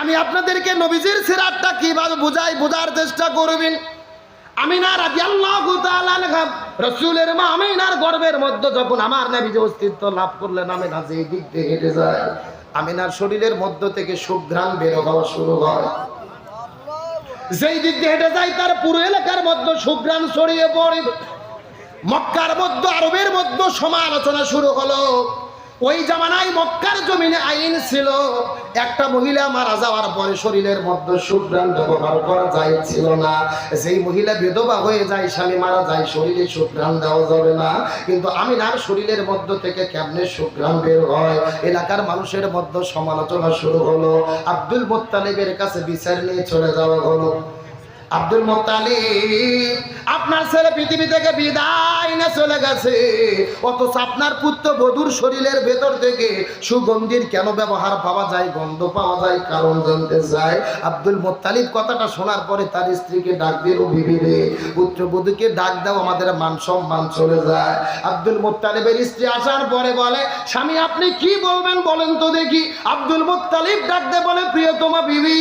আমি আপনাদেরকে নবীজির সিরাতটা কীভাবে বুঝাই, বোঝার চেষ্টা করবেন? আমিনা রাদিয়াল্লাহু তাআলা আনহা, রাসূলের মা আমিনার গর্ভের মধ্যে যখন আমার নবী যে অস্তিত্ব লাভ করলেন আমিনা যেই দিক দিয়ে হেঁটে যায় আমিনার শরীরের মধ্য থেকে সুঘ্রাণ বের হওয়া শুরু হয়। যেই দিক দিয়ে হেঁটে যায় তার পুরো এলাকার মধ্যে সুঘ্রাণ ছড়িয়ে পড়ে। মক্কার মধ্যে, আরবের মধ্যে সমালোচনা শুরু হলো। ওই জামানায় মক্কার জমিনে আইন ছিল। একটা মহিলা মারা যাওয়ার পরে শরীরের মধ্যে সুগ্রাণ ব্যবহার করা যায় ছিল না। যেই মহিলা বেদবা হয়ে যায়, স্বামী মারা যায়, শরীরে সুগ্রাণ দেওয়া যাবে না। কিন্তু আমিনার শরীরের মধ্য থেকে কেমনে সুগ্রাণ বের হয়? এলাকার মানুষের মধ্যে সমালোচনা শুরু হলো। আব্দুল মোত্তালিবের কাছে বিচার নিয়ে চলে যাওয়া হলো। আব্দুল মোত্তালিব, আপনার ছেলে পৃথিবী থেকে বিদায় না চলে গেছে। অথচ আপনার পুত্র বধুর শরীরের ভেতর থেকে সুগন্ধির কেন ব্যবহার পাওয়া যায়, গন্ধ পাওয়া যায়, কারণ জানতে চায়। আব্দুল মোত্তালিব কথাটা শোনার পরে তার স্ত্রীকে ডাক দিল বিবিরে পুত্র বধূকে ডাক দাও, আমাদের মান সম্মান চলে যায়। আব্দুল মোত্তালিবের স্ত্রী আসার পরে বলে, স্বামী, আপনি কি বলবেন বলেন তো দেখি। আব্দুল মোত্তালিব ডাক দে বলে, প্রিয়তমা বিবি,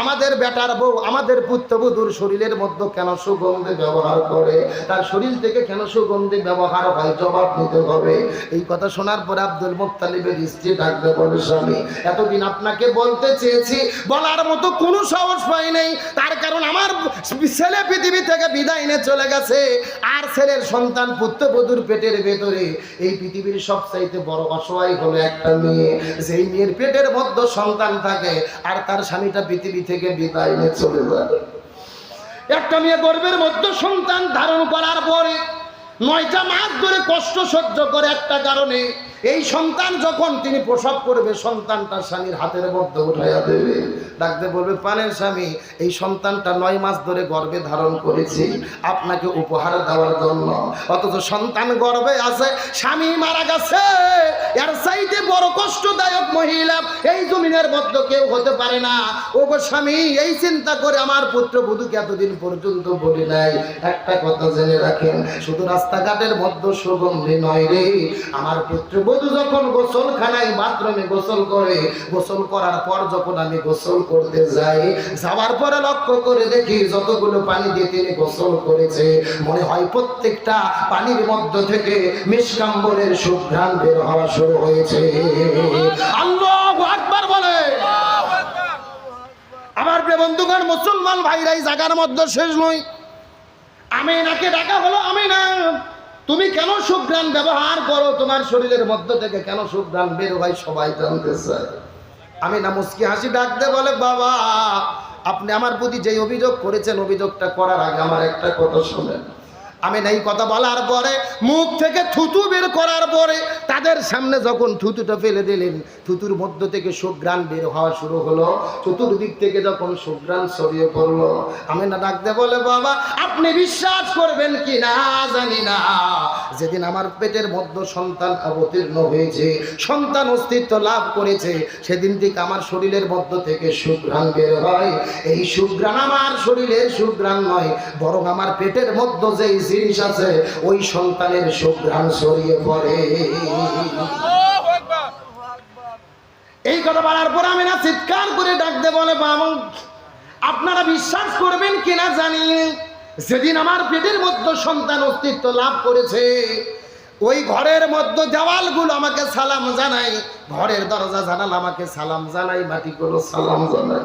আমাদের বেটার বউ, আমাদের পুত্রবধূর শরীরের মধ্যে কেন সুগন্ধি ব্যবহার করে? তার শরীর থেকে কেন সুগন্ধি ব্যবহার হয়? জবাব নিতে হবে। এই কথা শোনার পরে আব্দুল মোত্তালিবের স্ত্রী ডাকবে বলে স্বামী। এতদিন আপনাকে বলতে চেয়েছি, বলার মতো কোনো সাহস পাই নেই। তার কারণ আমার ছেলে পৃথিবী থেকে বিদায় নিয়ে চলে গেছে। আর ছেলের সন্তান পুত্রবধূর পেটের ভেতরে এই পৃথিবীর সবচাইতে বড় অসহায় হলো একটা মেয়ে। যেই মেয়ের পেটের মধ্যে সন্তান থাকে, আর তার স্বামীটা পৃথিবী থেকে বিদায় নিয়ে চলে যায়। একটা মেয়ে গর্বের মধ্যে সন্তান ধারণ করার পরে নয়টা মাস ধরে কষ্ট সহ্য করে একটা কারণে এই সন্তান যখন তিনি প্রসব করবে, সন্তানটা স্বামীর হাতের মধ্যে উঠাইয়া দেবে। ডাকতে বলবে পানের স্বামী, এই সন্তানটা নয় মাস ধরে গর্বে ধারণ করেছি, আপনাকে উপহার দেওয়ার জন্য। অথচ সন্তান গর্ভে আছে, স্বামী মারা গেছে। এর চাইতে বড় কষ্টদায়ক মহিলা এই জমিনের মধ্যে কেউ হতে পারে না। ও গো স্বামী, এই চিন্তা করে আমার পুত্র বধূকে এতদিন পর্যন্ত বলি নাই। একটা কথা জেনে রাখেন, শুধু রাস্তাঘাটের মধ্যে সুগন্ধি নয় রে, আমার পুত্র বধূ যখন গোসলখানায় বাথরুমে গোসল করে, গোসল করার পর যখন আমি গোসল করতে যাই, যাওয়ার পরে লক্ষ্য করে দেখি যতগুলো পানি দিয়ে তিনি গোসল করেছে। মনে হয় প্রত্যেকটা পানির মধ্য থেকে মিসকাম্বলের সুঘ্রাণ বের হওয়া শুরু হয়েছে। আল্লাহ আকবার বলে। আমার বন্ধুগণ, মুসলমান ভাইরা এই জায়গার মধ্যে শেষ নয়। আমি নাকে ডাকা হলো আমি না তুমি কেন সুগ্রাণ ব্যবহার করো? তোমার শরীরের মধ্য থেকে কেন সুগ্রাণ বের হয়? সবাই জানতে চায়। আমি না মুসকি হাসি ডাকতে বলে, বাবা, আপনি আমার প্রতি যে অভিযোগ করেছেন, অভিযোগটা করার আগে আমার একটা কথা শোনেন। আমি এই কথা বলার পরে, মুখ থেকে থুতু বের করার পরে, তাদের সামনে যখন থুতুটা ফেলে দিলেন, থুতুর মধ্য থেকে সুগ্রাণ বের হওয়া শুরু হলো। চতুর্দিক থেকে যখন সুগ্রাণ ছড়িয়ে পড়ল, আমি না ডাকতে বলে, বাবা, আপনি বিশ্বাস করবেন কি না জানি না। যেদিন আমার পেটের মধ্যে সন্তান অবতীর্ণ হয়েছে, সন্তান অস্তিত্ব লাভ করেছে, সেদিন থেকে আমার শরীরের মধ্য থেকে সুগ্রাণ বের হয়। এই সুগ্রাণ আমার শরীরের সুগ্রাণ নয়, বরং আমার পেটের মধ্য যেই জিনিস আছে ওই সন্তানের সুগ্রাণ ছড়িয়ে পড়ে। এই কথা বলার পর আমি না চিৎকার করে ডাকতে বলে বাবা আপনারা বিশ্বাস করবেন কিনা জানি? যেদিন আমার পেটের মধ্যে সন্তান অস্তিত্ব লাভ করেছে ওই ঘরের মধ্যে দেওয়ালগুলো আমাকে সালাম জানাই ঘরের দরজা জানাল আমাকে সালাম জানাই মাটিগুলো সালাম জানাই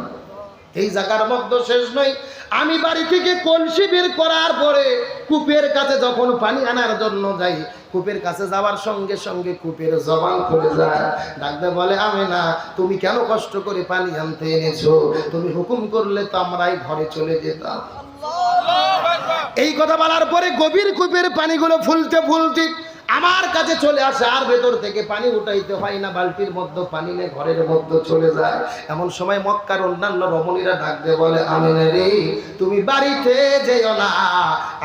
এই জায়গার মধ্যে শেষ নয়। আমি বাড়ি থেকে কলসি বের করার পরে কূপের কাছে যখন পানি আনার জন্য যাই কূপের কাছে যাওয়ার সঙ্গে সঙ্গে কূপের জবান খুলে যায়। ডাকতে বলে আমি না তুমি কেন কষ্ট করে পানি আনতে এনেছো? তুমি হুকুম করলে তো আমরাই ঘরে চলে যেতাম। এই কথা বলার পরে গভীর কূপের পানিগুলো ফুলতে ফুলতে আমার কাছে চলে আসে, আর ভেতর থেকে পানি উঠাইতে হয় না, বালতির মধ্যে পানি নিয়ে ঘরের মধ্যে চলে যায়। এমন সময় মক্কার অন্যান্য রমণীরা ডাক দিয়ে বলে আমি রে, তুমি বাড়িতে যেও না।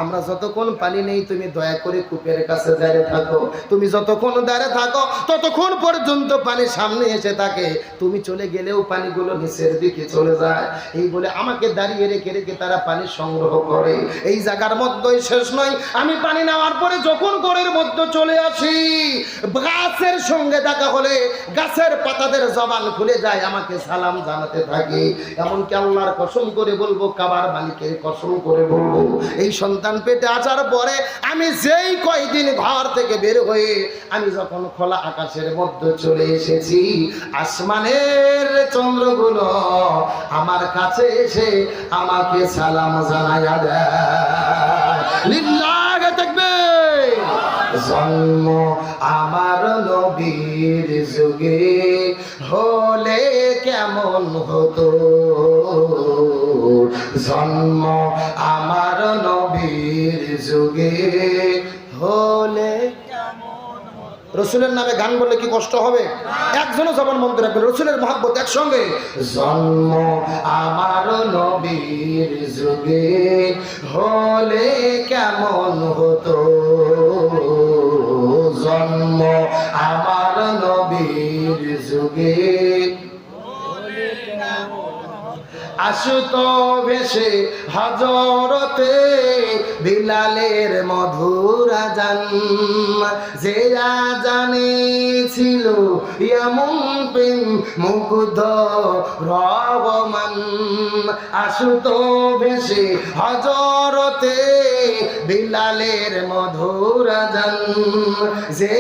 আমরা যতক্ষণ পানি নেই, তুমি দয়া করে কূপের কাছে দাঁড়িয়ে থাকো। তুমি যতক্ষণ দাঁড়িয়ে থাকো, ততক্ষণ পর্যন্ত পানি সামনে এসে থাকে। তুমি চলে গেলেও পানিগুলো নিচের দিকে চলে যায়। এই বলে আমাকে দাঁড়িয়ে রেখে রেখে তারা পানি সংগ্রহ করে। এই জায়গার মধ্যেই শেষ নয়। আমি পানি নেওয়ার পরে যখন ঘরের মধ্যে চলে আসি। গাছের সঙ্গে দেখা হলে গাছের পাতাদের জবান খুলে যায়, আমাকে সালাম জানাতে থাকে। এমনকি আল্লাহর কসম করে বলব, কাবার মালিকের কসম করে বলব, এই সন্তান পেটে আসার পরে আমি যেই কয়দিন ঘর থেকে বের হয়ে আমি যখন খোলা আকাশের মধ্যে চলে এসেছি, আসমানের চন্দ্রগুলো আমার কাছে এসে আমাকে সালাম জানাইয়া দেয়। জন্ম আমার নবীর যুগে হলে কেমন হতো? জন্ম আমার নবীর যুগে হলে রসুলের নামে গান বললে কি কষ্ট হবে? একজনও জবান মন্ত্র রাখবে রসুলের মহাব্বত একসঙ্গে। জন্ম আমার নবীর যুগে হলে কেমন হতো? জন্ম আমার নবীর যুগে। আসুত ভেসে হজরতে বিলালের মধুর জান যে জানে ছিল এমন প্রেম মুগ্ধ রবমান ভেসে হজরতে বিলালের মধুর জান যে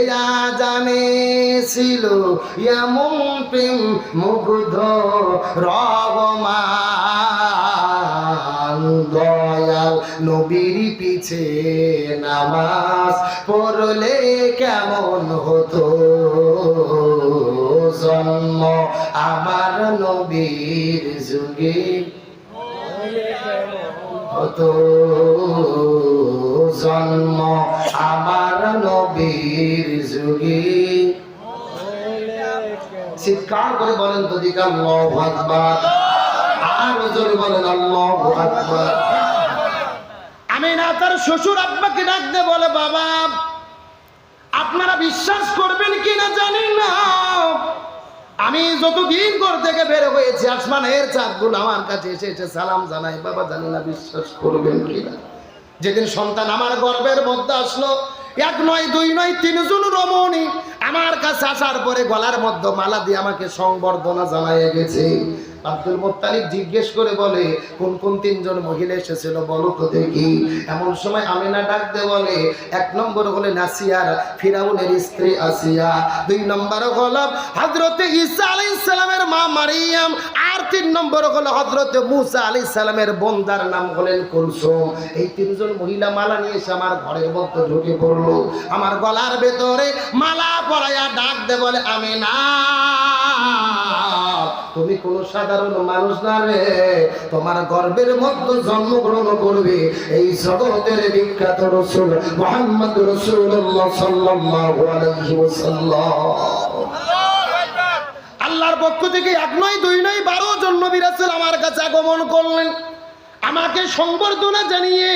জানে ছিল প্রেম মুগ্ধ রবমান দয়াল নবীর পিছে নামাজ পড়লে কেমন হতো? জন্ম আমার নবীর যুগে হতো। জন্ম আমার নবীর যুগে চিৎকার করে বলেন তো দিকা আকবার। আমি না, তার শ্বশুর আব্বাকে ডাকতে বলে, বাবা, আপনারা বিশ্বাস করবেন কি না জানি না। আমি যতদিন ঘর থেকে বের হয়েছি, আসমানের চাঁদগুলো আমার কাছে এসে এসে সালাম জানাই। বাবা, জানি না বিশ্বাস করবেন কি না যেদিন সন্তান আমার গর্বের মধ্যে আসলো এক নয়, দুই নয়, তিনজন রমণী আমার কাছে আসার পরে গলার মধ্যে মালা দিয়ে আমাকে সংবর্ধনা জানাইয়া গেছে। আব্দুল মোত্তালিব জিজ্ঞেস করে বলে, কোন কোন তিনজন মহিলা এসেছিল বলো তো দেখি। এমন সময় আমিনা ডাকতে বলে, এক নম্বর হলে নাসিয়ার ফিরাউনের স্ত্রী আসিয়া। দুই নম্বর হলো হজরতে ঈসা আলাইহিস সালামের মা মারিয়াম তিন নম্বর হলো হজরতে মুসা আলাইহিস সালামের বন্দার নাম হলেন কুলসুম। এই তিনজন মহিলা মালা নিয়ে এসে আমার ঘরের মধ্যে ঢুকে পড়ল। আমার গলার ভেতরে মালা পরাইয়া ডাক দে বলে আমি না তুমি কোন সাধারণ মানুষ না রে। তোমার গর্বের মধ্যে জন্মগ্রহণ করবে এই জগতের বিখ্যাত রসুল মোহাম্মদ রসুল্লাহ সাল্লাল্লাহু আলাইহি ওয়াসাল্লাম। আল্লাহর পক্ষ থেকে এক নয়, দুই নয়, বারো জন আমার কাছে আগমন করলেন। আমাকে সংবর্ধনা জানিয়ে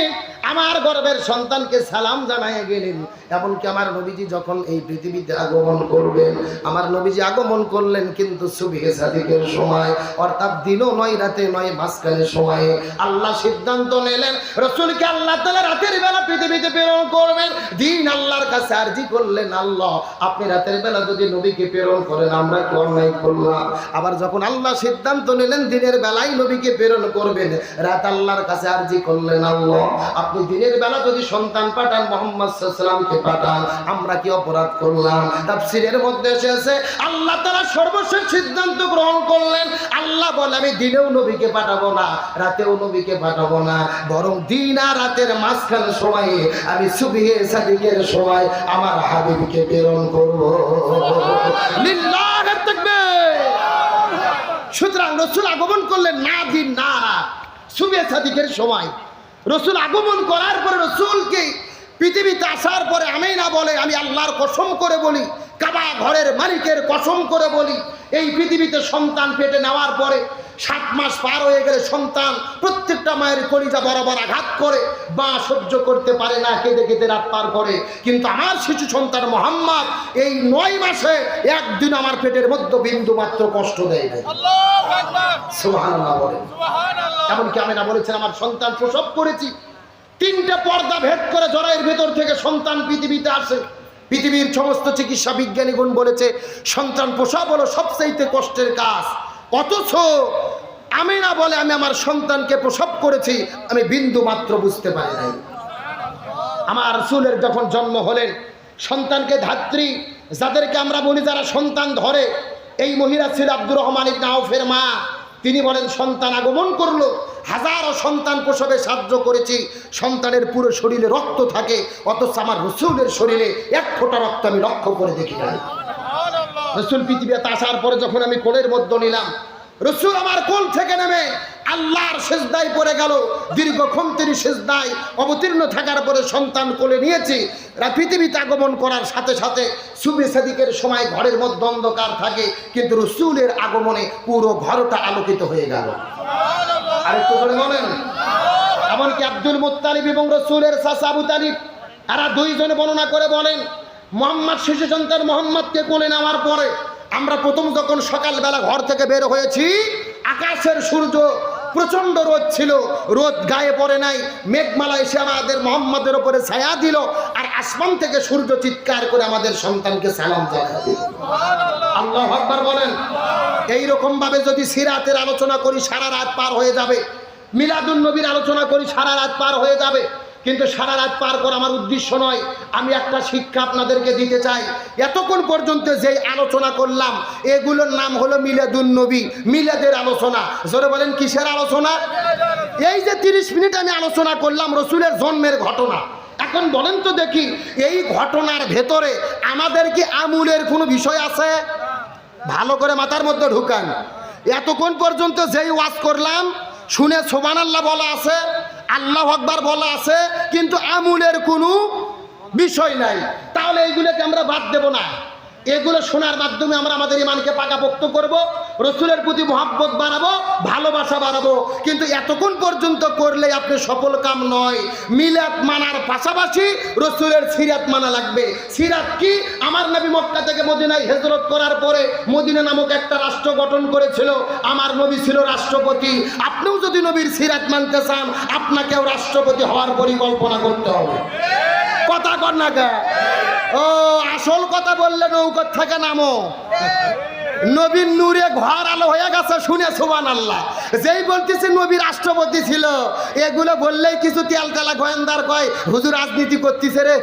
আমার গর্বের সন্তানকে সালাম জানাইয়া গেলেন। এমনকি আমার নবীজি যখন এই পৃথিবীতে আগমন করবেন, আমার নবীজি আগমন করলেন কিন্তু সুবিহে সাদিকের সময়, অর্থাৎ দিনও নয়, রাতে নয়, মাঝখানে সময়ে। আল্লাহ সিদ্ধান্ত নিলেন, রসুলকে আল্লাহ তালা রাতের বেলা পৃথিবীতে প্রেরণ করবেন। দিন আল্লাহর কাছে আর্জি করলেন, আল্লাহ, আপনি রাতের বেলা যদি নবীকে প্রেরণ করেন, আমরা কি অন্যায় করলাম। আবার যখন আল্লাহ সিদ্ধান্ত নিলেন, দিনের বেলায় নবীকে প্রেরণ করবেন, রাত আল্লাহর কাছে আর্জি করলেন, আল্লাহ আপনি দিনের বেলা যদি সন্তান পাঠান মোহাম্মদ সাল্লামকে পাঠান, আমরা কি অপরাধ করলাম? তাফসিরের মধ্যে এসেছে, আল্লাহ তারা সর্বশেষ সিদ্ধান্ত গ্রহণ করলেন। আল্লাহ বলে, আমি দিনেও নবীকে পাঠাবো না, রাতেও নবীকে পাঠাবো না, বরং দিন আর রাতের মাঝখানে সময়ে, আমি সুবিহে সাদিকের সময় আমার হাবিবকে প্রেরণ করব। সুতরাং রসুল আগমন করলেন না দিন, না সুবে সাদিকের সময়। রসুল আগমন করার পরে রসুলকে পৃথিবীতে আসার পরে আমি না বলে, আমি আল্লাহর কসম করে বলি, কাবা ঘরের মালিকের কসম করে বলি, এই পৃথিবীতে সন্তান পেটে নেওয়ার পরে সাত মাস পার হয়ে গেলে সন্তান প্রত্যেকটা মায়ের কলিজা বরাবর আঘাত করে বা সহ্য করতে পারে না কেঁদে কেঁদে রাত পার করে। কিন্তু আমার শিশু সন্তান মোহাম্মদ এই নয় মাসে একদিন আমার পেটের মধ্যে বিন্দু মাত্র কষ্ট দেয় নাই। সুবহানাল্লাহ বলেন এমনকি আমি না বলেছেন আমার সন্তান প্রসব করেছি। তিনটা পর্দা ভেদ করে জরায়ের ভেতর থেকে সন্তান পৃথিবীতে আসে। পৃথিবীর সমস্ত চিকিৎসা বিজ্ঞানীগুণ বলেছে সন্তান প্রসব হলো সবচাইতে কষ্টের কাজ। অথচ আমি না বলে আমি আমার সন্তানকে প্রসব করেছি, আমি বিন্দু মাত্র বুঝতে পারি নাই। আমার রসুলের যখন জন্ম হলেন, সন্তানকে ধাত্রী, যাদেরকে আমরা বলি যারা সন্তান ধরে, এই মহিলা ছিল আব্দুর রহমান ইবনে আউফের মা। তিনি বলেন, সন্তান আগমন করল, হাজারো সন্তান প্রসবে সাহায্য করেছি, সন্তানের পুরো শরীরে রক্ত থাকে, অথচ আমার রসুলের শরীরে এক ফোঁটা রক্ত আমি লক্ষ্য করে দেখি নাই। রসুল পৃথিবীতে আসার পরে যখন আমি কোলের মধ্যে নিলাম, রসুল আমার কোল থেকে নেমে আল্লাহর সেজদায় পড়ে গেল। দীর্ঘক্ষণ তিনি সেজদায় অবতীর্ণ থাকার পরে সন্তান কোলে নিয়েছি। পৃথিবীতে আগমন করার সাথে সাথে সুবে সাদিকের সময় ঘরের মধ্যে অন্ধকার থাকে, কিন্তু রসুলের আগমনে পুরো ঘরটা আলোকিত হয়ে গেল। আরেকটু করে বলেন, এমনকি আব্দুল মুত্তালিব এবং রসুলের আবু তালিব, এরা দুইজনে বর্ণনা করে বলেন মোহাম্মদ শিশু সন্তান মোহাম্মদকে কোলে নেওয়ার পরে আমরা প্রথম যখন সকালবেলা ঘর থেকে বের হয়েছি, আকাশের সূর্য প্রচণ্ড রোদ ছিল, রোদ গায়ে পড়ে নাই, মেঘমালা এসে আমাদের মোহাম্মদের ওপরে ছায়া দিল, আর আসমান থেকে সূর্য চিৎকার করে আমাদের সন্তানকে সালাম আল্লাহ বলেন এই ভাবে যদি সিরাতের আলোচনা করি, সারা রাত পার হয়ে যাবে, মিলাদুন নবীর আলোচনা করি, সারা রাত পার হয়ে যাবে। কিন্তু সারা রাত পার করা আমার উদ্দেশ্য নয়। আমি একটা শিক্ষা আপনাদেরকে দিতে চাই। এতক্ষণ পর্যন্ত যেই আলোচনা করলাম, এগুলোর নাম হলো মিলাদুন নবী, মিলাদের আলোচনা। জোরে বলেন, কিসের আলোচনা? এই যে তিরিশ মিনিট আমি আলোচনা করলাম রসুলের জন্মের ঘটনা। এখন বলেন তো দেখি, এই ঘটনার ভেতরে আমাদের কি আমুলের কোনো বিষয় আছে? ভালো করে মাথার মধ্যে ঢুকান। এতক্ষণ পর্যন্ত যেই ওয়াজ করলাম, শুনে সোবান আল্লাহ বলা আছে আল্লাহ আকবার বলা আছে, কিন্তু আমুলের কোনো বিষয় নাই। তাহলে এইগুলোকে আমরা বাদ দেব না। এগুলো শোনার মাধ্যমে আমরা আমাদের ইমানকে পাকাপোক্ত করব, রসুলের প্রতি মহাব্বত বাড়াবো, ভালোবাসা বাড়াবো। কিন্তু এতক্ষণ পর্যন্ত করলে আপনি সফল কাম নয়। মিলাদ মানার পাশাপাশি রসুলের সিরাত মানা লাগবে। সিরাত কি? আমার নবী মক্কা থেকে মদিনায় হেজরত করার পরে মদিনা নামক একটা রাষ্ট্র গঠন করেছিল। আমার নবী ছিল রাষ্ট্রপতি। আপনিও যদি নবীর সিরাত মানতে চান, আপনাকেও রাষ্ট্রপতি হওয়ার পরিকল্পনা করতে হবে। কথা কর না? ও আসল কথা বললে নৌকর থেকে নামো। নবীর নূরে ঘর আলো হয়ে গেছে শুনে সোবান আল্লাহ যেই বলতেছে নবী রাষ্ট্রপতি ছিল এগুলো বললেই কিছু তেল তেলা গোয়েন্দার কয় হুজুর রাজনীতি করতেছে রে।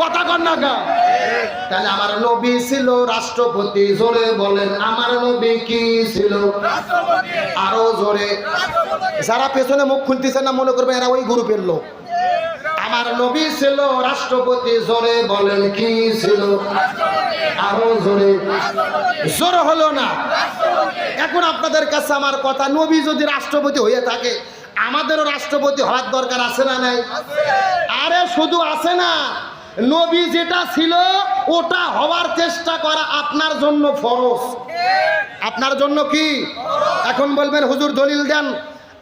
কথা কর না তাহলে আমার নবী ছিল রাষ্ট্রপতি জোরে বলেন আমার নবী কি ছিল? আরও জোরে। যারা পেছনে মুখ খুলতেছে না মনে করবে এরা ওই গ্রুপের লোক। আমার নবী ছিল, রাষ্ট্রপতি জোরে বলেন, কি ছিল? আরও জোরে। জোর হলো না। এখন আপনাদের কাছে আমার কথা, নবী যদি রাষ্ট্রপতি হয়ে থাকে, আমাদেরও রাষ্ট্রপতি হওয়ার দরকার আছে না নাই? আরে শুধু আছে না, নবী যেটা ছিল, ওটা হওয়ার চেষ্টা করা আপনার জন্য ফরজ। আপনার জন্য কি? এখন বলবেন, হুজুর দলিল দেন।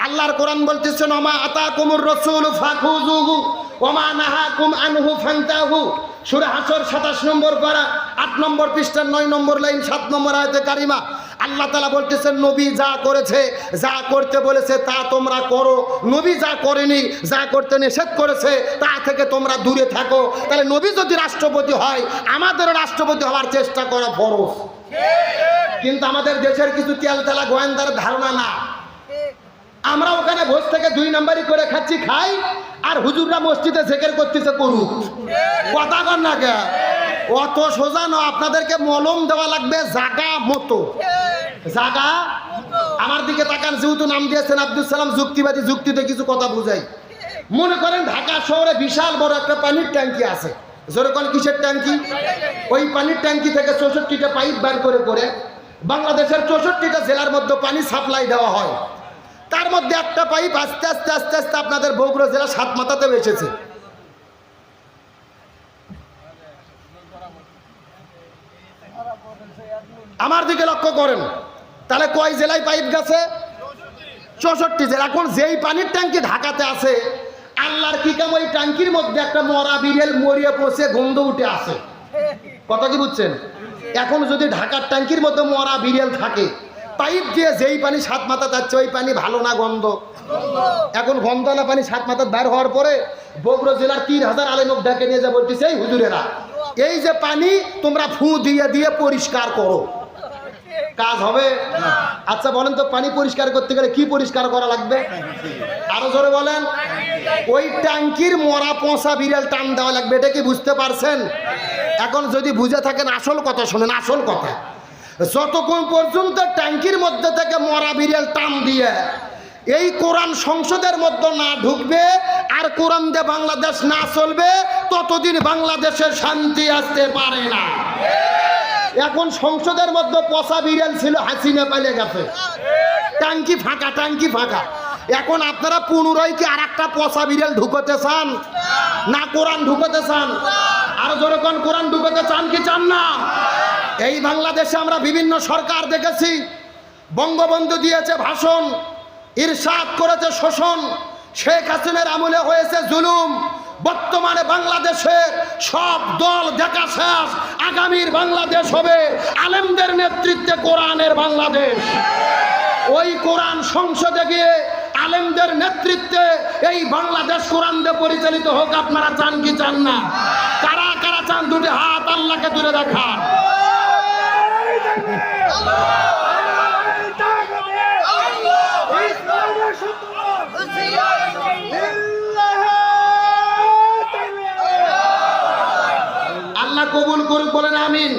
আল্লাহর কোরআন বলতেছেন, ওমা আতা কুমুর রসুল ফাখুজুহু ওমা নাহাকুম আনহু ফান্তাহু। সূরা হাসর 27 নম্বর পারা 8 নম্বর 9 নম্বর লাইন 7 নম্বর আয়াতে কারিমা। আল্লাহ বলতেছেন নবী যা করেছে যা করতে বলেছে তা তোমরা করো। নবী যা করেনি যা করতে নিষেধ করেছে তা থেকে তোমরা দূরে থাকো। তাহলে নবী যদি রাষ্ট্রপতি হয় আমাদেরও রাষ্ট্রপতি হওয়ার চেষ্টা করা ফরজ। কিন্তু আমাদের দেশের কিছু তেল তেলা গোয়েন্দার ধারণা না। আমরা ওখানে ভোজ থেকে দুই নাম্বারই করে খাচ্ছি, খাই, আর হুজুররা মসজিদে জেকের করতেছে, করুক। কথা কর না কে অত সোজা না, আপনাদেরকে মলম দেওয়া লাগবে জাগা মতো। জাগা? আমার দিকে তাকান, যেহেতু নাম দিয়েছেন আব্দুল সালাম, যুক্তিবাদী যুক্তিতে কিছু কথা বুঝাই। মনে করেন ঢাকা শহরে বিশাল বড় একটা পানির ট্যাঙ্কি আছে। জোরে কোন কিসের ট্যাঙ্কি? ওই পানির ট্যাঙ্কি থেকে চৌষট্টিটা পাইপ বার করে করে বাংলাদেশের চৌষট্টিটা জেলার মধ্যে পানি সাপ্লাই দেওয়া হয়। তার মধ্যে একটা পাইপ আস্তে আস্তে আস্তে আস্তে আপনাদের বগুড়া জেলা সাত মাথাতেও এসেছে। আমার দিকে লক্ষ্য করেন। তাহলে কয় জেলায় পাইপ গেছে? চৌষট্টি জেলা। এখন যেই পানির ট্যাঙ্কি ঢাকাতে আছে, আল্লাহর কি কাম ওই ট্যাঙ্কির মধ্যে একটা মরা বিড়েল মরিয়ে পচে গন্ধ উঠে আসে কথা কি বুঝছেন? এখন যদি ঢাকার ট্যাঙ্কির মধ্যে মরা বিড়েল থাকে পাইপ দিয়ে যেই পানি সাত মাথা যাচ্ছে, ওই পানি ভালো না গন্ধ? এখন গন্ধওয়ালা পানি সাত মাথার বার হওয়ার পরে বগুড়া জেলার তিন হাজার আলেমক ডাকে নিয়ে যা বলতেছে, এই হুজুরেরা, এই যে পানি তোমরা ফু দিয়ে দিয়ে পরিষ্কার করো। কাজ হবে? আচ্ছা বলেন তো, পানি পরিষ্কার করতে গেলে কি পরিষ্কার করা লাগবে? আরও জোরে বলেন, ওই ট্যাঙ্কির মরা পচা বিড়াল টান দেওয়া লাগবে, এটা কি বুঝতে পারছেন? এখন যদি বুঝে থাকেন, আসল কথা শোনেন, আসল কথা। যতক্ষণ পর্যন্ত ট্যাঙ্কির মধ্যে থেকে মরা বিড়াল টান দিয়ে এই কোরআন সংসদের মধ্যে না ঢুকবে আর কোরআন দিয়ে বাংলাদেশ না চলবে, ততদিন বাংলাদেশের শান্তি আসতে পারে না। এখন সংসদের মধ্যে পচা বিড়াল ছিল, হাসিনা পালিয়ে গেছে। ট্যাঙ্কি ফাঁকা ট্যাঙ্কি ফাঁকা। এখন আপনারা পুনরায় কি আর একটা পচা বিড়াল ঢুকতে চান? না, কোরআন ঢুকতে চান? আর যখন কোরআন ঢুকতে চান কি চান না? এই বাংলাদেশে আমরা বিভিন্ন সরকার দেখেছি। বঙ্গবন্ধু দিয়েছে ভাষণ, ইরশাদ করেছে শোষণ, শেখ হাসিনার আমলে হয়েছে জুলুম। বর্তমানে বাংলাদেশে সব দল দেখা শেষ। আগামীর বাংলাদেশ হবে আলেমদের নেতৃত্বে কোরআনের বাংলাদেশ। ওই কোরআন সংসদে গিয়ে আলেমদের নেতৃত্বে এই বাংলাদেশ কোরআন দিয়ে পরিচালিত হোক, আপনারা চান কি চান না? কারা কারা চান দুটি হাত আল্লাহকে দূরে দেখান। আল্লাহ কবুল করুক, বলেন আমিন।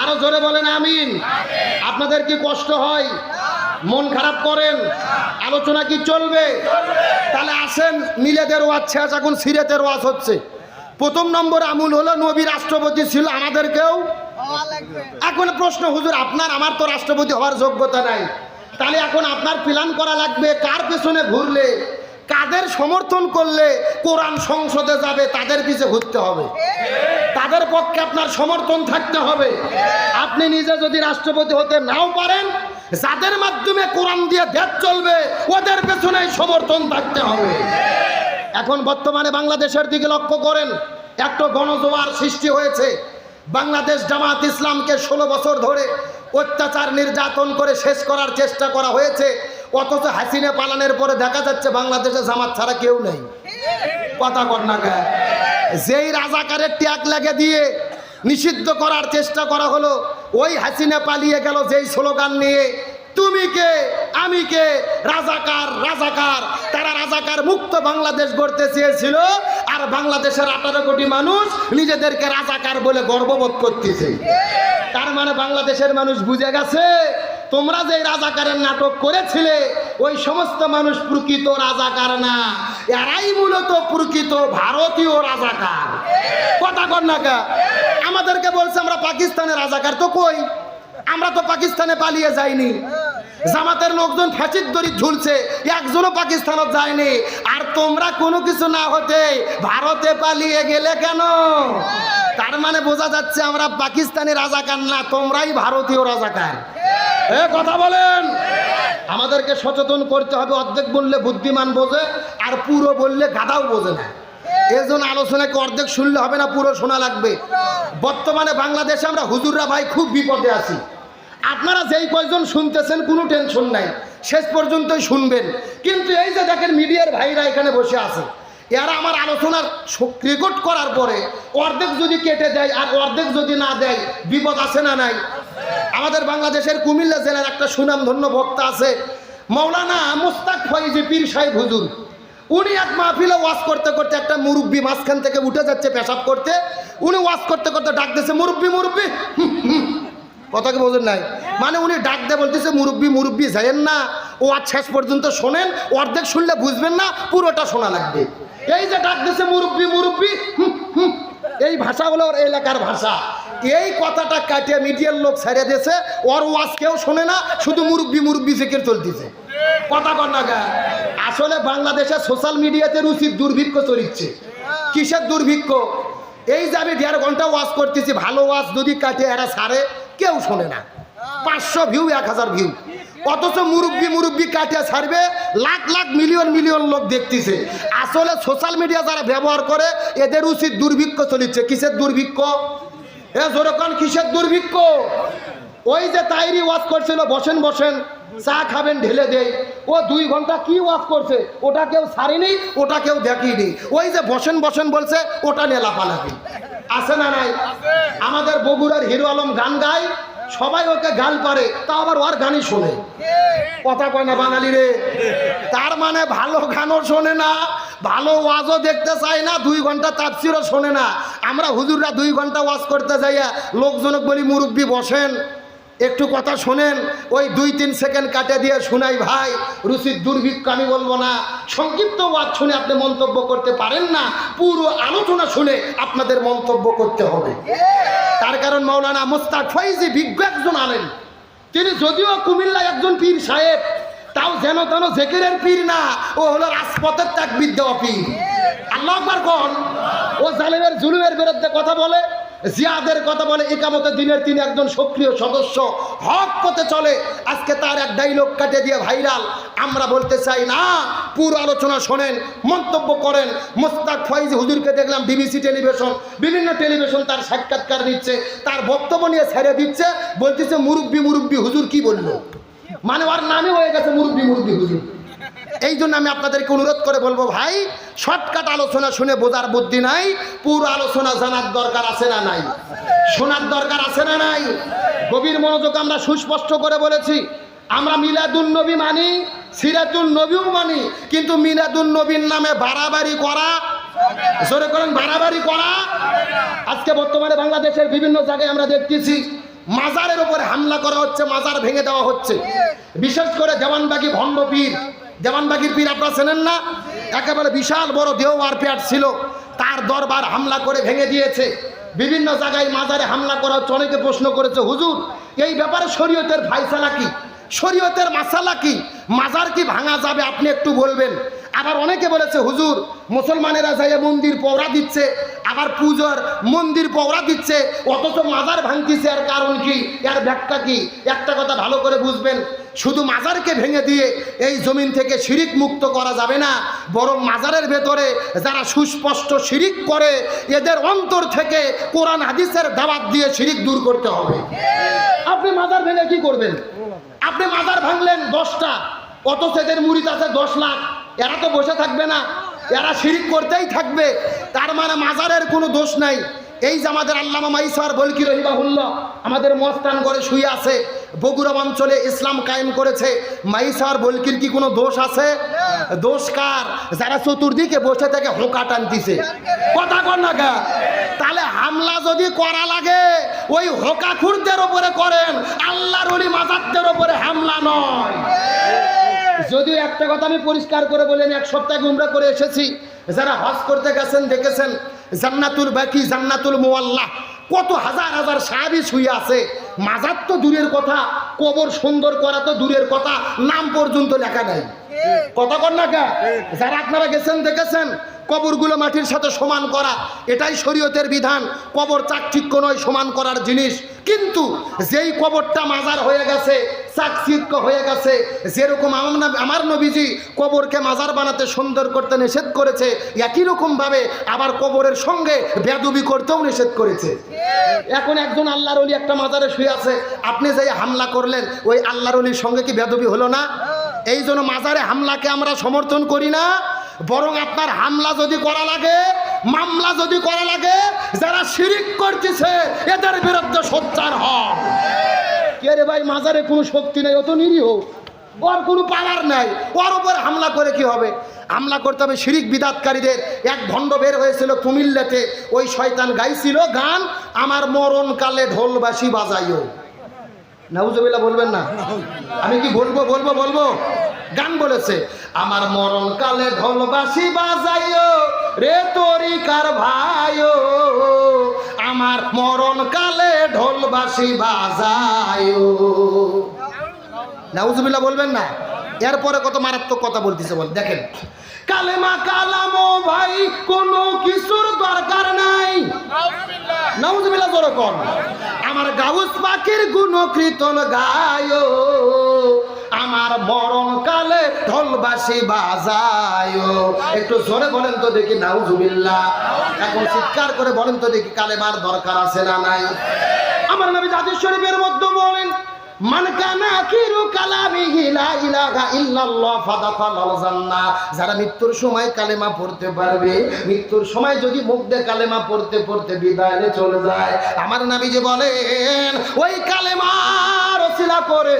আরও জোরে বলেন আমিন। আপনাদের কি কষ্ট হয়? মন খারাপ করেন? আলোচনা কি চলবে? তাহলে আসেন, মিলেদের ওয়াজ শেষ, এখন সিরেতের ওয়াজ হচ্ছে। প্রথম নম্বর আমুল হলো নবী রাষ্ট্রপতি ছিল আমাদেরকেও এখন প্রশ্ন, হুজুর, আপনার, আমার তো রাষ্ট্রপতি হওয়ার যোগ্যতা নাই। তাহলে এখন আপনার প্ল্যান করা লাগবে, কার পেছনে ঘুরলে, কাদের সমর্থন করলে কোরআন সংসদে যাবে, তাদের পিছে ঘুরতে হবে। তাদের পক্ষে আপনার সমর্থন থাকতে হবে। আপনি নিজে যদি রাষ্ট্রপতি হতে নাও পারেন, যাদের মাধ্যমে কোরআন দিয়ে দেশ চলবে, ওদের পেছনে সমর্থন থাকতে হবে। এখন বর্তমানে বাংলাদেশের দিকে লক্ষ্য করেন, একটা গণজোয়ার সৃষ্টি হয়েছে। বাংলাদেশ জামাত ইসলামকে ষোলো বছর ধরে অত্যাচার নির্যাতন করে শেষ করার চেষ্টা করা হয়েছে অথচ হাসিনে পালানের পরে দেখা যাচ্ছে বাংলাদেশে জামাত ছাড়া কেউ নেই কথা গায়ে। যেই রাজাকারের ট্যাগ লেগে দিয়ে নিষিদ্ধ করার চেষ্টা করা হলো, ওই হাসিনে পালিয়ে গেল যেই স্লোগান নিয়ে তুমি কে? আমি কে? রাজাকার রাজাকার। তারা রাজাকার মুক্ত বাংলাদেশ গড়তে চেয়েছিল আর বাংলাদেশের আঠারো কোটি মানুষ নিজেদেরকে রাজাকার বলে গর্ববোধ করতেছে। তার মানে বাংলাদেশের মানুষ বুঝে গেছে, তোমরা যে রাজাকারের নাটক করেছিলে, ওই সমস্ত মানুষ প্রকৃত রাজাকার না। এরাই মূলত প্রকৃত ভারতীয় রাজাকার। কথা কর না কা? আমাদেরকে বলছে, আমরা পাকিস্তানের রাজাকার, তো কই? আমরা তো পাকিস্তানে পালিয়ে যাইনি। জামাতের লোকজন ফ্যাচির দড়ি ঝুলছে, একজনও পাকিস্তানত যায়নি। আর তোমরা কোনো কিছু না হতে ভারতে পালিয়ে গেলে কেন? তার মানে বোঝা যাচ্ছে আমরা পাকিস্তানি রাজাকার না, তোমরাই ভারতীয় রাজাকার। এ কথা বলেন। আমাদেরকে সচেতন করতে হবে, অর্ধেক বললে বুদ্ধিমান বোঝে, আর পুরো বললে গাদাও বোঝে না। এজন্য আলোচনাকে অর্ধেক শুনলে হবে না, পুরো শোনা লাগবে। বর্তমানে বাংলাদেশে আমরা হুজুররা ভাই খুব বিপদে আছি। আপনারা যেই কয়জন শুনতেছেন, কোনো টেনশন নাই। শেষ পর্যন্তই শুনবেন। কিন্তু এই যে দেখেন মিডিয়ার ভাইরা এখানে বসে আছে, এরা আমার আলোচনার রেকর্ড করার পরে অর্ধেক যদি কেটে দেয় আর অর্ধেক যদি না দেয়, বিপদ আছে না নাই? আমাদের বাংলাদেশের কুমিল্লা জেলার একটা সুনামধন্য বক্তা আছে মৌলানা মুস্তাক ফয়েজি পীর সাহেব হুজুর। উনি এক মাহফিলে ওয়াশ করতে করতে একটা মুরব্বী মাঝখান থেকে উঠে যাচ্ছে পেশাব করতে। উনি ওয়াশ করতে করতে ডাক দিয়েছে, মুরব্বী মুরব্বী। কথা কি বোঝেন নাই? মানে উনি ডাক দিয়ে বলতেছে, মুরব্বী মুরব্বী, যাইয়েন না। ও আজ শেষ পর্যন্ত শোনেন, অর্ধেক শুনলে বুঝবেন না, পুরোটা শোনা লাগবে। এই যে ডাক দিয়েছে মুরব্বী মুরব্বী। এই ভাষা হলো ওর এলাকার ভাষা। এই কথাটা কাটিয়ে মিডিয়ার লোক ছেড়ে দিয়েছে, ওর ওয়াজ কেউ শোনে না, শুধু মুরব্বী মুরব্বী ফিকির চলতেছে। কথা কর না। আসলে বাংলাদেশে সোশ্যাল মিডিয়াতে রুচির দুর্ভিক্ষ চলিচ্ছে কিসের দুর্ভিক্ষ? এই যে আমি দেড় ঘণ্টা ওয়াজ করতেছি, ভালো ওয়াজ যদি কাটিয়ে এরা ছাড়ে কেউ শোনে না। পাঁচশো ভিউ এক হাজার ভিউ অথচ মুরব্বি মুরব্বি কাটিয়ে ছাড়বে, লাখ লাখ মিলিয়ন মিলিয়ন লোক দেখতেছে। আসলে সোশ্যাল মিডিয়া যারা ব্যবহার করে, এদের উচিত দুর্ভিক্ষ চলিচ্ছে। কিসের দুর্ভিক্ষ? এ যেরকম কিসের দুর্ভিক্ষ? ওই যে তাইরি ওয়াজ করছিল, বসেন বসেন, চা খাবেন, ঢেলে দেয় ও দুই ঘণ্টা কি ওয়াজ করছে? ওটা কেউ ছাড়েনি, ওটা কেউ দেখিনি। ওই যে বসেন বসেন বলছে, ওটা নিয়ে লাফালাফি। আছে না নাই? আমাদের বগুড়ার হিরো আলম গান গায় সবাই ওকে গান পারে তা আবার ওর গানই শোনে। কথা কয় না বাঙালি রে? তার মানে ভালো গানও শোনে না ভালো ওয়াজও দেখতে চায় না দুই ঘণ্টা তাপসিরও শোনে না। আমরা হুজুররা দুই ঘণ্টা ওয়াজ করতে যাইয়া লোকজনক বলি মুরব্বী বসেন। একটু কথা শোনেন ওই দুই তিন সেকেন্ড কাটে দিয়ে শুনাই ভাই রুচির দুর্ভিক্ষ আমি বলব না। সংক্ষিপ্ত ওয়াজ শুনে আপনি মন্তব্য করতে পারেন না পুরো আলোচনা শুনে আপনাদের মন্তব্য করতে হবে। তার কারণ মৌলানা মুস্তাক ফৈজি বিজ্ঞ একজন আনেন তিনি যদিও কুমিল্লায় একজন পীর সাহেব তাও যেন তেন জেকেরের পীর না ও হলো রাজপথের ত্যাগ বিদ্যা পীর। আল্লাহ আকবার কোন ও জালেমের জুলুমের বিরুদ্ধে কথা বলে জিয়াদের কথা বলে একামতে দিনের তিনি একজন সক্রিয় সদস্য। হক পথে চলে। আজকে তার এক ডাইলগ কাটে দিয়ে ভাইরাল আমরা বলতে চাই, না, পুরো আলোচনা শোনেন, মন্তব্য করেন। মোস্তাক ফয়েজ হুজুরকে দেখলাম বিবিসি টেলিভিশন, বিভিন্ন টেলিভিশন তার সাক্ষাৎকার নিচ্ছে, তার বক্তব্য নিয়ে ছেড়ে দিচ্ছে, বলতেছে, মুরব্বি মুরব্বি, হুজুর কি বলল? মানে ওর নামে হয়ে গেছে, মুরব্বি মুরব্বি, হুজুর। এই জন্য আমি আপনাদেরকে অনুরোধ করে বলব ভাই, শর্টকাট আলোচনা শুনে বোঝার বুদ্ধি নাই, পুরো আলোচনা জানার দরকার আছে না নাই? শোনার দরকার আছে না নাই? গভীর মনোযোগ আমরা সুস্পষ্ট করে বলেছি, আমরা মিলাদুন নবী মানি সিরাতুল নবীও মানি, কিন্তু মিলাদুন নবীর নামে বাড়াবাড়ি করা, জোরে করেন, বাড়াবাড়ি করা, আজকে বর্তমানে বাংলাদেশের বিভিন্ন জায়গায় আমরা দেখতেছি, মাজারের উপরে হামলা করা হচ্ছে, মাজার ভেঙে দেওয়া হচ্ছে। বিশেষ করে দেওয়ানবাগি ভণ্ড পীর দেওয়ানবাগির পীর আপনারা চেনেন না? একেবারে বিশাল বড় দেওয়ার পেট ছিল। তার দরবার হামলা করে ভেঙে দিয়েছে। বিভিন্ন জায়গায় মাজারে হামলা করা হচ্ছে, অনেকে প্রশ্ন করেছে, হুজুর, এই ব্যাপারে শরীয়তের ফাইসালা কি? শরীয়তের মাসালা কি? মাজার কি ভাঙা যাবে? আপনি একটু বলবেন। আবার অনেকে বলেছে, হুজুর, মুসলমানেরা যাই মন্দির পৌরা দিচ্ছে, আবার পুজোর মন্দির পৌরা দিচ্ছে, অথচ মাজার ভাঙতিছে আর কারণ কি? এর ব্যাখ্যা কি? একটা কথা ভালো করে বুঝবেন। শুধু মাজারকে ভেঙে দিয়ে এই জমিন থেকে শিরিক মুক্ত করা যাবে না, বরং মাজারের ভেতরে যারা সুস্পষ্ট শিরিক করে, এদের অন্তর থেকে কোরআন হাদিসের দাওয়াত দিয়ে শিরিক দূর করতে হবে। আপনি মাজার ভেঙে কি করবেন? আপনি মাজার ভাঙলেন দশটা, অথচ সেদের মুড়িত আছে দশ লাখ। এরা তো বসে থাকবে না, এরা শিরিক করতেই থাকবে। তার মানে মাজারের কোনো দোষ নাই। এই যে আমাদের আল্লামা মাইসার বলকি রহিবাহুল্লাহ আমাদের মস্তান করে শুয়ে আছে, বগুড়া অঞ্চলে ইসলাম কায়েম করেছে, মাইসার বলকির কি কোনো দোষ আছে? দোষ কার? যারা চতুর্দিকে বসে থেকে হোঁকা টানতিছে। কথা কর না গা তাহলে হামলা যদি করা লাগে, ওই হোকা খুরদের ওপরে করেন, আল্লাহর ওলি মাজারদের ওপরে হামলা নয়। যদিও একটা কথা আমি পরিষ্কার করে বলেন এক সপ্তাহে গুমরা করে এসেছি, যারা হজ করতে গেছেন, দেখেছেন জান্নাতুল বাকি, জান্নাতুল মোয়াল্লাহ কত হাজার হাজার সাহাবি শুয়ে আছে। মাজার তো দূরের কথা, কবর সুন্দর করা তো দূরের কথা, নাম পর্যন্ত লেখা নাই। কথা কর না যারা আপনারা গেছেন, দেখেছেন? কবরগুলো মাটির সাথে সমান করা, এটাই শরীয়তের বিধান। কবর চাকচিক্য নয়, সমান করার জিনিস। কিন্তু যেই কবরটা মাজার হয়ে গেছে চাকচিক্য হয়ে গেছে। যেরকম আমার নবীজি কবরকে মাজার বানাতে সুন্দর করতে নিষেধ করেছে, একই রকমভাবে আবার কবরের সঙ্গে বেদবি করতেও নিষেধ করেছে। এখন একজন আল্লাহর অলি একটা মাজারে শুয়ে আছে, আপনি যাই হামলা করলেন, ওই আল্লাহর অলির সঙ্গে কি বেদবি হলো না? এই জন্য মাজারে হামলাকে আমরা সমর্থন করি না, বরং আপনার হামলা যদি করা লাগে, মামলা যদি করা লাগে, যারা শিরিক করতেছে, এদের বিরুদ্ধে সোচ্চার হন। কে ভাই, মাজারে কোনো শক্তি নেই, ও তো নিরীহ। ওর কোনো পাওয়ার নাই, ওর উপর হামলা করে কি হবে? হামলা করতে হবে শিরিক বিদাতকারীদের। এক ভণ্ড বের হয়েছিল কুমিল্লাতে, ওই শয়তান গাইছিল, গান, আমার মরণকালে ঢোলবাসি বাজাইও। নাউজুবিল্লাহ বলবেন না? আমি কি বলব বলব বলব? গান বলেছে, আমার মরণ কালে ঢোলবাসি বাজাইও, রে তরিকার ভাইও আমার মরণ কালে ঢোলবাসি নাউজুবিল্লাহ বলবেন না? এরপরে কত মারাত্মক কথা বলতেছে বল দেখেন। কালেমা কালাম ভাই কোনো কিছুর দরকার নাই। নাউজুবিল্লাহ। জোরে আমার গাউস পাখির গুণ কীর্তন গায় আমার মরণ কালে ঢোলবাসি বাজায়। একটু জোরে বলেন তো দেখি, নাউজুবিল্লাহ। এখন চিৎকার করে বলেন তো দেখি, কালেমার দরকার আছে না নাই? আমার নবী জাতির শরীফের মধ্যে বলেন যারা মৃত্যুর সময় কালেমা পড়তে পারবে, মৃত্যুর সময় যদি মুখ দিয়ে কালেমা পড়তে পড়তে বিদায় চলে যায়, আমার নবী যে বলেন, ওই কালেমার ওসিলা করে।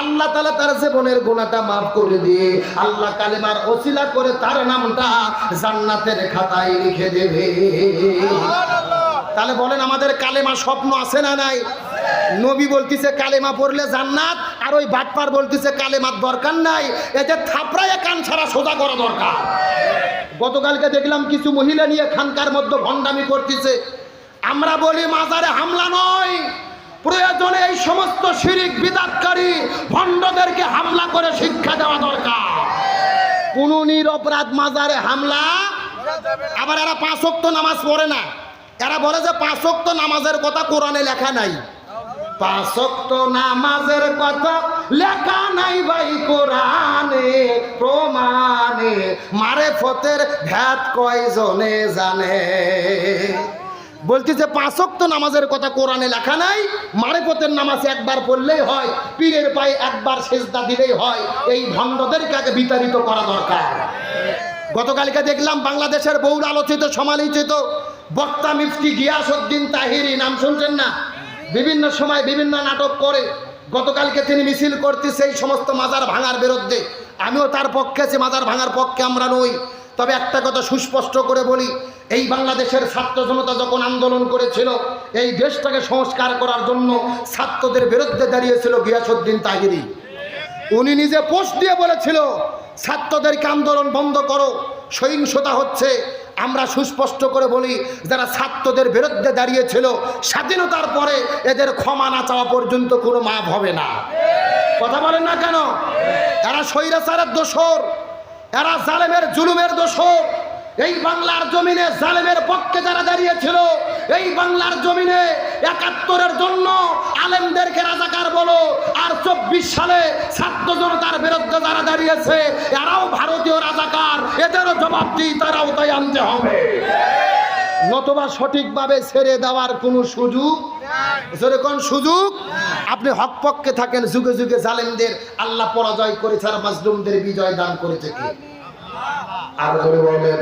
আল্লাহ তাআলা তার জীবনের গুণাটা মাফ করে দিয়ে আল্লাহ কালেমার অসিলা করে তার নামটা জান্নাতের খাতায় লিখে দেবে। তাহলে বলেন আমাদের কালেমা স্বপ্ন আছে না নাই? নবী বলতিছে কালেমা পড়লে জান্নাত আর ওই বাটপার বলতিছে কালেমার দরকার নাই। এতে থাপড়ায় কান ছাড়া সোজা করা দরকার। গতকালকে দেখলাম কিছু মহিলা নিয়ে খানকার মধ্যে ভণ্ডামি করতেছে। আমরা বলি মাজারে হামলা নয়। প্রয়োজনে এই সমস্ত শিরিক বিদাতকারী ভণ্ডদেরকে হামলা করে শিক্ষা দেওয়া দরকার। কোন নিরপরাধ মাজারে হামলা, আবার এরা পাঁচ ওয়াক্ত নামাজ পড়ে না। এরা বলে যে পাঁচ ওয়াক্ত নামাজের কথা কোরআনে লেখা নাই। পাঁচ ওয়াক্ত নামাজের কথা লেখা নাই ভাই কোরআনে, প্রমাণে। মারে ফতের ভ্যাট কয়জনে জানে? বলছি যে পাঁচ ওয়াক্ত নামাজের কথা কোরআনে লেখা নাই, মারেফতের নামাজ একবার পড়লেই হয়, পীরের পায়ে একবার সেজদা দিলেই হয়, এই ভণ্ডদেরকে আগে বিতাড়িত করা দরকার। গতকালকে দেখলাম বাংলাদেশের বহুল আলোচিত, সমালোচিত বক্তা মিফতি গিয়াসউদ্দিন তাহিরি, নাম শুনছেন না? বিভিন্ন সময় বিভিন্ন নাটক করে, গতকালকে তিনি মিছিল করতেছে সেই সমস্ত মাজার ভাঙার বিরুদ্ধে, আমিও তার পক্ষে আছি, মাজার ভাঙার পক্ষে আমরা নই। তবে একটা কথা সুস্পষ্ট করে বলি, এই বাংলাদেশের ছাত্র জনতা যখন আন্দোলন করেছিল, এই দেশটাকে সংস্কার করার জন্য ছাত্রদের বিরুদ্ধে দাঁড়িয়েছিল গিয়াসউদ্দিন তাহিরি। উনি নিজে পোস্ট দিয়ে বলেছিল, ছাত্রদেরকে আন্দোলন বন্ধ করো, সহিংসতা হচ্ছে। আমরা সুস্পষ্ট করে বলি, যারা ছাত্রদের বিরুদ্ধে দাঁড়িয়েছিল, স্বাধীনতার পরে এদের ক্ষমা না চাওয়া পর্যন্ত কোনো মাপ হবে না। কথা বলেন না কেন? এরা স্বৈরাচারের দোষর। এরা জালেমের জুলুমের দোষ এই বাংলার জমিনে জালেমের পক্ষে যারা দাঁড়িয়েছিল, এই বাংলার জমিনে একাত্তরের জন্য আলেমদেরকে রাজাকার বলো, আর চব্বিশ সালে ছাত্র জনতার বিরুদ্ধে যারা দাঁড়িয়েছে, এরাও ভারতীয় রাজাকার। এদেরও জবাব দিই তারাও তাই আনতে হবে। নতবা সঠিকভাবে ছেড়ে দেওয়ার কোনো সুযোগ? যেরকম সুযোগ, আপনি হক পক্ষে থাকেন, যুগে যুগে জালেমদের আল্লাহ পরাজয় করেছে আর মাজলুমদের বিজয় দান করেছে কি? আর বলেন।